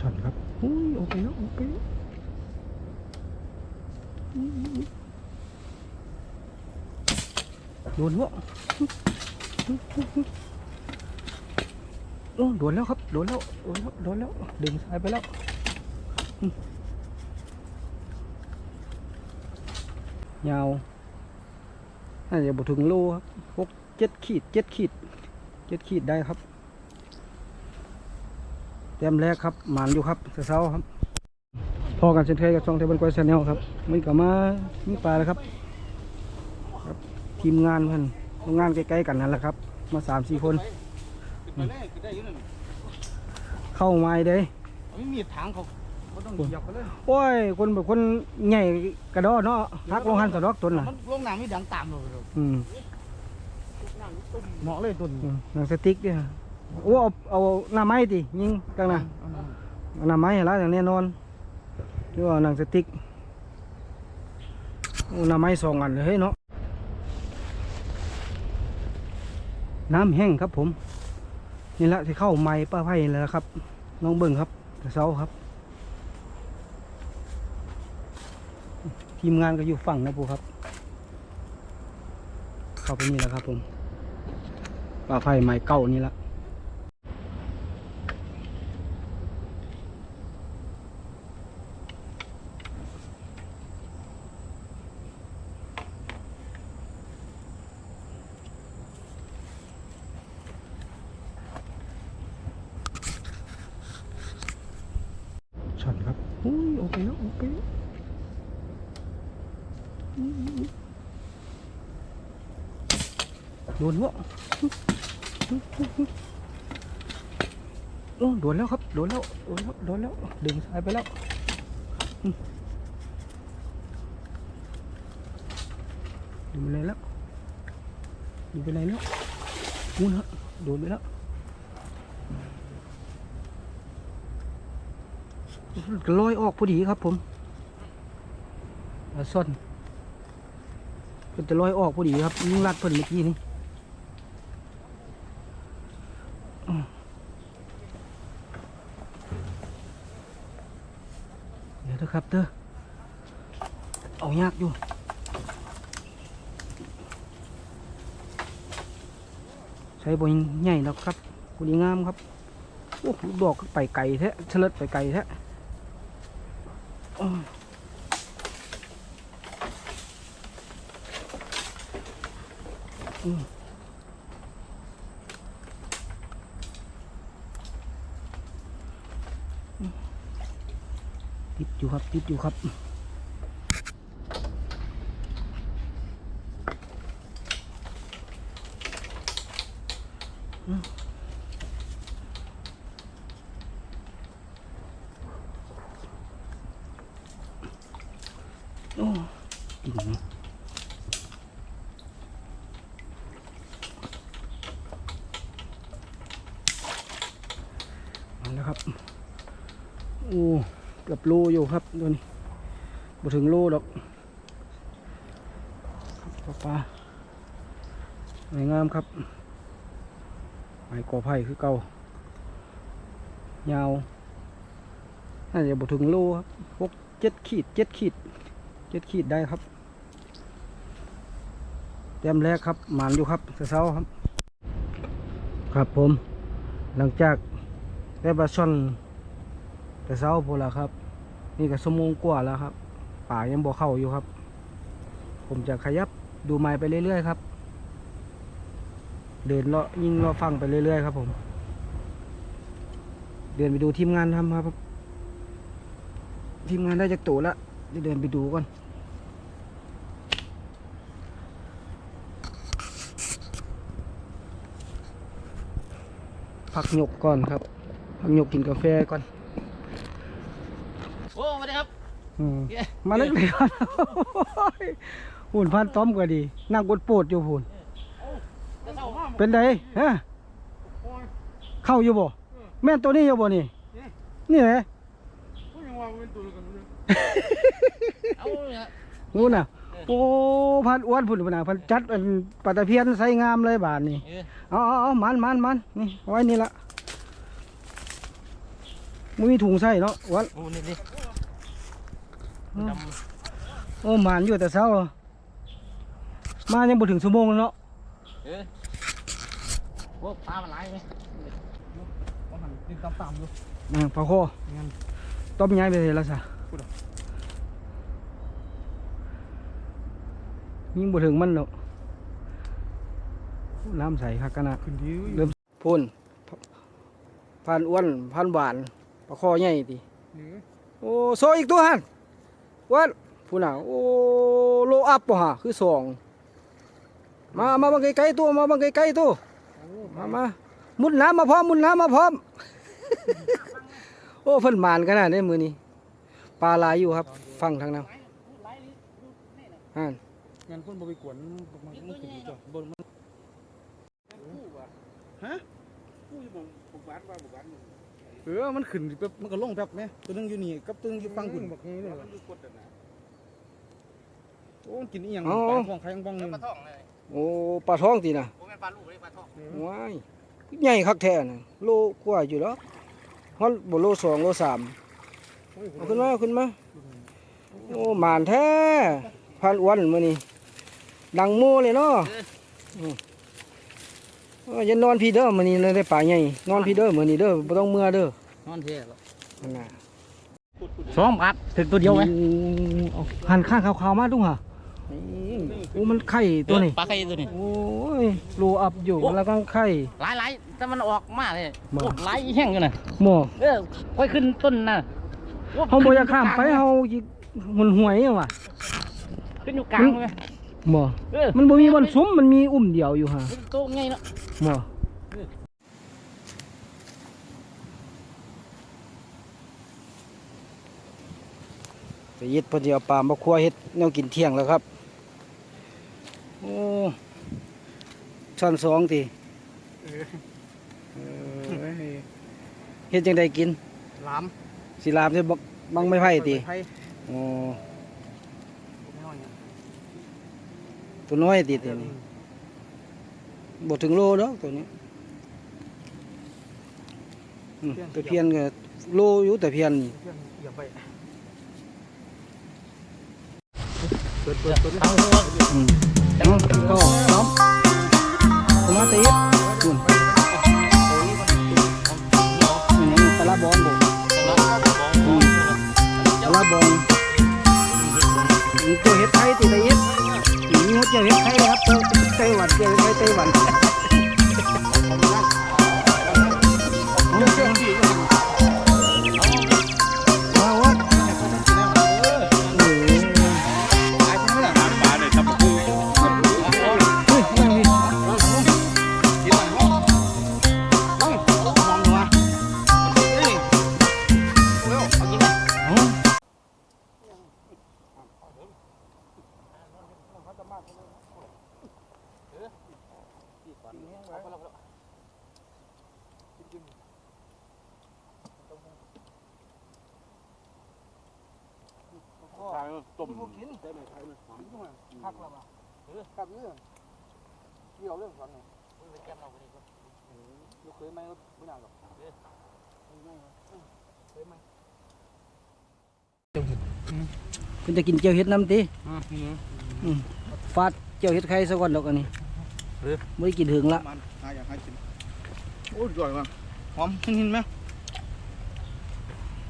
ช็อตครับอุ้ยโอเคแล้วโอเคแล้วโดนหัวโอ้โดนแล้วครับโดนแล้วโดนแล้วโดนแล้วดึงสายไปแล้วยาวน่าจะบถึงโลครับหกเจ็ดขีดเจ็ดขีดเจ็ดขีดได้ครับ เต็มแรกครับหมานอยู่ครับเช้าๆครับ พอกันเช่นเคยกับช่องเทเบิลกวยชาแนลครับมันก็มามีปลาแล้วครับครับ ทีมงานเพื่อนโรงงานใกล้ๆกันนั่นแหละครับ มาสามสี่คนไปเลยก็ได้อยู่นั่นเข้าไม้เด้ไม่มีทางเขาเขาต้องเหยียบไปเลยโอ้ย คนแบบคนใหญ่กระดอเนาะฮักลงหันสะดอกต้นน่ะมันลงน้ำไม่ดังตามเราเลยอืมเหมาะเลยต้นอืมหนังสติ๊กเนี่ย โอ้เอาเอาหน้าไม้ดิยิงกลางน่ะเอาหน้าไม้ให้ละอย่างแน่นอนหรือว่าหนังสติ๊กโอ้หน้าไม้สองอันเลยเนาะน้ำแห้งครับผมนี่แหละที่เข้าไม้ป้าไผ่แล้วครับน้องเบิ่งครับแต่เช้าครับ ทีมงานก็อยู่ฝั่งนะปูครับ เข้าไปนี่แล้วครับผมป้าไผ่ไม้เก่านี่ละ ช็อตครับ อุ้ยโอเคแล้วโอเคแล้วโดนหัวโอ้โดนแล้วครับ โดนแล้ว โดนแล้ว โดนแล้ว ดึงสายไปแล้วดึงไปไหนแล้วดึงไปไหนแล้วนู่นฮะโดนไปแล้ว ลอยออกพอดีครับผมปลาซ่อนเพิ่นจะลอยออกพอดีครับยิ่งลัดเพิ่นเมื่อกี้นี่อืมเดี๋ยวนะครับเด้อเอายากอยู่ใช้บอลใหญ่แล้วครับพอดีงามครับ โอ้ดอกก็ไปไกลแท้เฉลิดไปไกลแท้ ติดอยู่ครับ ติดอยู่ครับโอ้ดิ่งมาแล้วครับ โอ้เกือบโลอยู่ครับตัวนี้บ่ถึงโลดอกครับปลาสวยงามครับไม้กอไผ่คือเก่ายาวน่าจะบ่ถึงโลครับหกเจ็ดขีดเจ็ดขีดเจ็ดขีดได้ครับเต็มแรกครับหมานอยู่ครับเช้าครับ ครับผม หลังจากได้ปลาช่อน แต่เช้าพอแล้วครับ นี่ก็สมงกว่าแล้วครับ ป่ายังบ่เข้าอยู่ครับ ผมจะขยับดูไม้ไปเรื่อยๆครับ เดินเลาะยิ่งเลาะฟังไปเรื่อยๆครับ ผม เดินไปดูทีมงานทำครับ ทีมงานได้จากตัวละเดี๋ยวเดินไปดูก่อนพักหยกก่อนครับพักหยกกินกาแฟก่อน โอ้สวัสดีครับ อืมเย้มาเล็กเลยครับหุ่นพันต้อมก็ดี นั่งกดโปวดอยู่หุ่นจะเศร้ามากเป็นไดฮะโอ้ยเข้าอยู่บ่แม่นตัวนี้อยู่บ่นี่ นี่แหละผู้ยังว่าเป็นตัวกันเลยเอาเนี่ยงูน่ะโอ้พันอ้วนพุ่นพุ่นน่ะพันจัดเป็นปลาตะเพียนใส่งามเลยบาทนี่เออเอาเอาเอามันมันมันนี่เอาไว้นี่ละมันมีถุงใส่เนาะวัน โอ้นี่นี่ดโอ้หมานอยู่แต่เช้า มายังบ่ถึงชั่วโมงแล้วเนาะำเออโอ้ปลามันไหลไหมว่ามันติดต่ำๆอยู่อ่าปลาคองั้นต้มย้ายไปเลยละซะพูดเหรอยิ่งบ่ถึงมันเนาะน้ำใสคักกันนะขึ้นดีเริ่มพ่นพันอ้วนพันหวานปลาคอใหญ่ตินี่โอ้โซอีกตัวหัน วัดผู้น่ะโอ้โลอัพป่ะฮะคือสองมามาบังไกลๆตัวมาบังไกลๆตัวมามามุดน้ำมาพร้อมมุดน้ำมาพร้อม โอ้เพิ่นหมานกันนะได้มือนี้ปลาหลายอยู่ครับ ฟังทางนั้นอ่านงั้นคนบ่ไปกวนมันมันขึ้นอยู่ตัวบนมันฮะกูจะบอกบุกบ้านว่าบุกบ้าน เออ มันขึ้นแป๊บมันก็ลงแป๊บไหมตัวนึงอยู่นี่กับตัวนึงอยู่ฟังคุณบอกงี้เลยโอ้กินอีหยังปลาทองใครยังบ้องนึงโอ้ปลาท้องตีนะผมเป็นปลาลูกเลยปลาทองว้ายใหญ่คักแท้น่ะโลกว่าอยู่แล้วฮอดบ่โลสองโลสามเอาขึ้นมาเอาขึ้นมาโอ้หมานแท้พันอ้วนมื้อนี้ดังโมเลยเนาะอืมเอออ ย่านอนพี่เด้อมื้อนี้เลยได้ปลาใหญ่นอนพี่เด้อมื้อนี้เด้อบ่ต้องเมื่อเด้อนอนเท่แล้วนั่นน่ะสองบาทถึงตัวเดียวไหมเอาหันข้างขาวๆมาดุ่งห่ะโอ้มันไข่ตัวนี้ปลาไข่ตัวนี้โอ้ยโลอัพอยู่แล้วก็ไข่หลายหลายแต่มันออกมาเลยมาโอ้หลายแห้งกันนะหม้อเออค่อยขึ้นต้นน่ะโเฮาบ่อยากข้ามไปเฮาสิหุนหวยจังว่ะขึ้นอยู่กลางเลย หม้อเออ มันบ่มีวันซุ้มมันมีอุ้มเดียวอยู่ห่ะมันโตไงเนาะหม้อไปเฮ็ดเพิ่นสิเอาปลามาคั่วเฮ็ดแนวกินเที่ยงแล้วครับโอ้ช้อนสองติเออเฮ็ดจังไดกินลามสิลามใส่บักบังไม้ไผ่ติไผ่อ๋อ ตัวน้อยติตัวนี้บ่ถึงโลดอกตัวนี้อืมแต่เพียนก็โลอยู่แต่เพียนนี่อย่าไปเปิดเปิดเปิดเอาหัวอืมเอาก็ล้อมเอามาตีคุณนี่ปลาร้าบองบ่อืมปลาร้าบองอืมตัวเฮ็ดไทยติได้เฮ็ ดนี่เฮ็ดเจ้าเฮ็ดไทยนะครับตัวไต้หวันเจ้าเฮ็ดไทยไต้หวัน ต้มกินได้ไหมไทยไหมหอมด้วยคักแล้วบ่คักเรื่องเกี่ยวเรื่องก่อนหน่อยแก้มเราไปดีกว่าลูกเคยไหมไม่นานหรอกเคยไหมเพิ่นจะกินเจียวเห็ดน้ำติอืม ฟาดเจียวเห็ดไข่ซะก่อนดอกอันนี้เออบ่ได้กินถึงละมันหาอยากให้กินโอ้ยอร่อยมากหอมหินๆไหม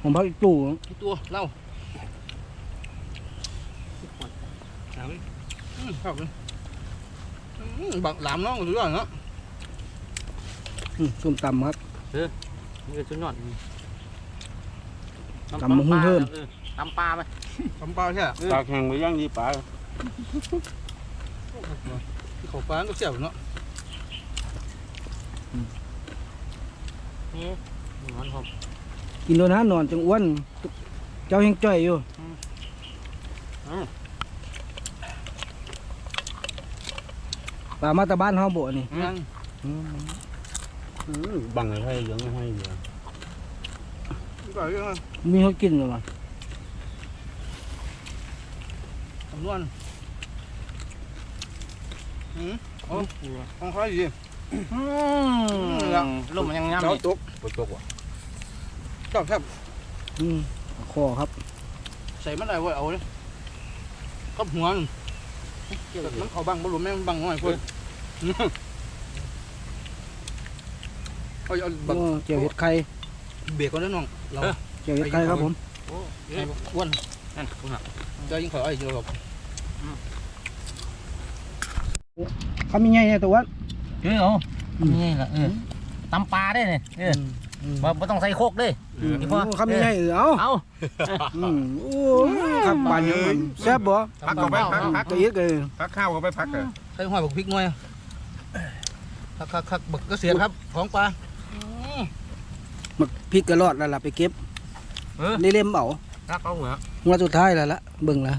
ผมพักอีกตู่กี่ตัวเล่าอืมครับเลยอืมบักหลามน้องสุดยอดเนาะอืมส้มตำครับ นี่ก็สุดยอดตำบักหุ่งเพิ่มออตำปลาไปตำปลาใช่ตากแห้งไปย่างยี่ป่า ขอปลาก็เสียวเนาะมันหอมกินโดนหานอนจังอ้วน เจ้ายังจ้อยอยู่อืมปลามาแตะบ้านเฮาบ่นี่อืมอืมบังให้ยังให้เยอะก็เรื่องมีเฮากินแล้วว่ะสำนวน อืมโอ้ของเขาอยู่อืลมมันยังงามเจ้านี่ตกปวดตกว่ะชอบแทบอืมคอครับ ใส่มันได้เว้ยเอาเลยกับหัวนึงมันเอาบังบ่รู้แม่มันบังน้อยเพิ่นเอาเอาบังโอ้เจียวเห็ดไข่เบรกก่อนเด้อน้องเราเจียวเห็ดไข่ครับผมไอ้อ้วนนั่นคุณน่ะเจะยิงข่อยเอาอีกแล้วครับ คำยังไงเนี่ยตัววัดเออเอานี่ล่ะเออตำปลาได้เนี่ยเออมบ่บ่ต้องใส่โคกเด้อืมนี่พอคำยังไงเออเอาเอาอืมโอ้ยครับบานยังมันแซ่บบ่พักก็ไปพักพักกระเอียดเลยพักข้าวก็ไปพักเลยใส่ห้อยบักพริกหน่อยคักคักคักบักกระเสียนครับของปลามักพริกกระรอดแล้วล่ะไปเก็บเออได้เล่มเอารักเอาเหรอหัวสุดท้ายแล้วล่ะเบิ่งแล้ว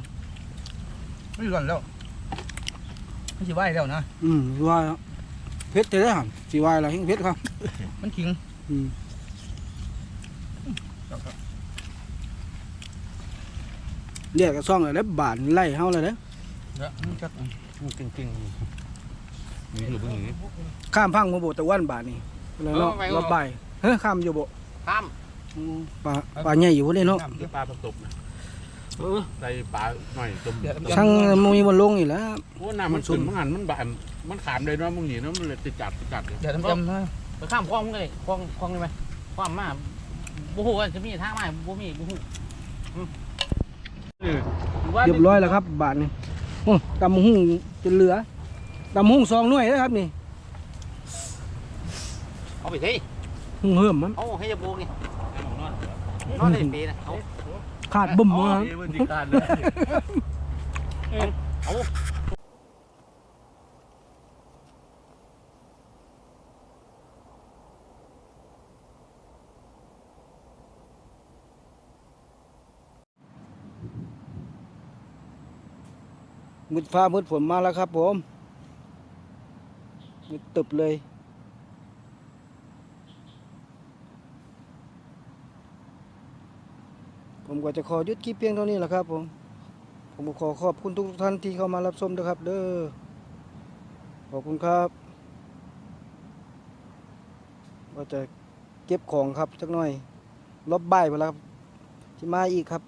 ไม่ร้อนแล้ว ไม่สิไหวแล้วนะ อืมสิว่าแล้วเผ็ดจะได้หั่นสิว่าแล้วเฮงเผ็ดครับ มันขิง อืมเรียกกระซ่องเลยแล้วบานไล่เฮาเลยเด้อเดี๋ยวมันจักจริงจริงมีอยู่เพิ่งนี้ข้ามพังมาโบตะวันบานนี่แล้วเนาะเออไปรอบบ่ายเฮ้ยข้ามอยู่บ่ข้ามอืมปลาปลาใหญ่อยู่บ่ได้เนาะที่ปลาประ ตบนะใส่ปลาหน่อยจมช่างมันมีบ่ลงอีกแล้วโอ้น้ำมันขึ้นมันหันมันบานมันขามเลยนะมึงหนีนะมันเลยติดจับติดจับเลยเดี๋ยวทำจำนะไปข้ามคลองมึงเลยคลองคลองได้ไหมคลองมาบ่ฮู้ว่าจะมีทางมาบ่มีบ่ฮู้อืมว่าเรียบร้อยแล้วครับ บาทนี่โอ้ตำหุ่งจนเหลือตำหุ่งสองหน่วยนะครับนี่เอาไปสิหุ่งเหิมมันเอาให้จะโบกนี่นอนได้ปีนะเอา ขาดบุ่มมามันดีการเลยเอามืดฟ้ามืดฝนมาแล้วครับผมมืดตึบเลย ผมก็จะขอยุดคลิปเพียงเท่านี้แหละครับผม ผมขอขอบคุณทุกท่านที่เข้ามารับชมนะครับ เด้อ ขอบคุณครับก็จะเก็บของครับสักหน่อย ลบใบไปแล้วครับที่มาอีกครับ